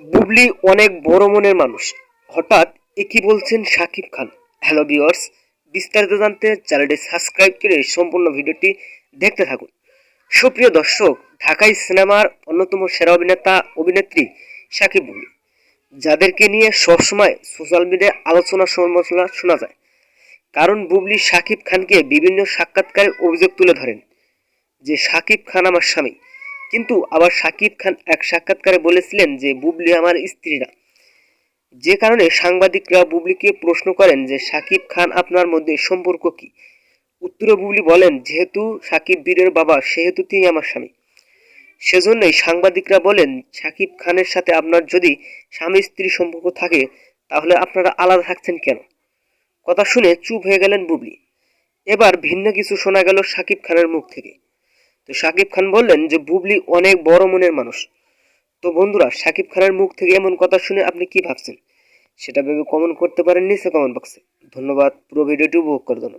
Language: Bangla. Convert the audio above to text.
বুবলি অনেক বড় মনের মানুষ। হঠাৎ এ কি বলছেন শাকিব খান? হ্যালো ভিউয়ার্স বিস্তারিত জানতে চ্যানেলটি সাবস্ক্রাইব করে সম্পূর্ণ ভিডিওটি দেখতে থাকুন। সুপ্রিয় দর্শক, ঢাকাই সিনেমার অন্যতম সেরা অভিনেতা, অভিনেত্রী শাকিব বুবলি, যাদেরকে নিয়ে সবসময় সোশ্যাল মিডিয়ায় আলোচনা সমালোচনা শোনা যায়। কারণ বুবলি শাকিব খানকে বিভিন্ন সাক্ষাৎকারে অভিযোগ তুলে ধরেন যে শাকিব খান আমার স্বামী। কিন্তু আবার শাকিব খান এক সাক্ষাৎকারে বলেছিলেন যে, বুবলি আমার স্ত্রী না। যে কারণে সাংবাদিকরা বুবলিকে প্রশ্ন করেন যে শাকিব খান আপনার মধ্যে সম্পর্ক কি? উত্তরে বুবলি বলেন, যেহেতু শাকিব বীরের বাবা, সেহেতু তিনি আমার স্বামী। সেজন্যই সাংবাদিকরা বলেন শাকিব খানের সাথে আপনার যদি স্বামী স্ত্রী সম্পর্ক থাকে, তাহলে আপনারা আলাদা থাকছেন কেন? কথা শুনে চুপ হয়ে গেলেন বুবলি। এবার ভিন্ন কিছু শোনা গেল শাকিব খানের মুখ থেকে। তো শাকিব খান বললেন যে, বুবলি অনেক বড় মনের মানুষ। তো বন্ধুরা শাকিব খানের মুখ থেকে এমন কথা শুনে আপনি কি ভাবছেন? সেটা ভেবে কমেন্ট করতে পারেন নিচে কমেন্ট বক্সে ধন্যবাদ, পুরো ভিডিওটি উপভোগ করে জন্য